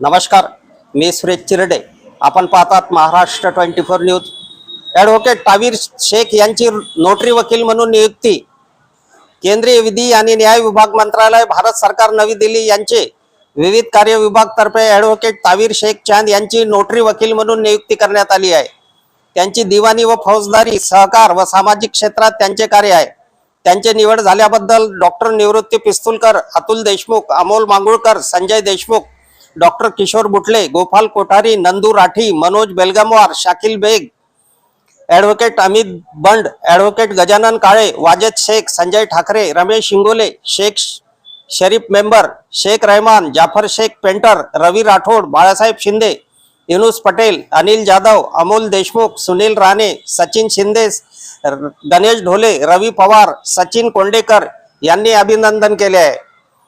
नमस्कार मी सुरेश चिरडे. आपण पाहतात Maharashtra twenty four news. Advocate Tavir Shaikh यांची नोटरी वकील म्हणून नियुक्ती. केंद्रीय विधी आणि न्याय विभाग मंत्रालय भारत सरकार नवी दिल्ली यांचे विविध कार्य विभागतर्फे ॲडव्होकेट तावीर शेख चांद यांची नोटरी वकील म्हणून नियुक्ती करण्यात आली आहे. त्यांची दिवाणी व फौजदारी सहकार व सामाजिक क्षेत्रात त्यांचे कार्य आहे. त्यांची निवड झाल्याबद्दल doctor Nivrutti Pistulkar Atul Deshmukh Amol Mangulkar Sanjay Deshmukh doctor Kishor Butle Gopal Kothari Nandu Rathi Manoj Belgamwar Shakil Baig advocate Amit Band advocate Gajanan Kale Wajed Shaikh Sanjay Thakre Ramesh Shingole Shaikh Sharif member Shaikh Rahman Jafar Shaikh painter Ravi Rathod Balasaheb Shinde Yunus Patel Anil Jadhav Amol Deshmukh Sunil Rane Sachin Shinde र- गणेश ढोले रवी पवार सचिन कोंडेकर यांनी अभिनंदन केले आहे.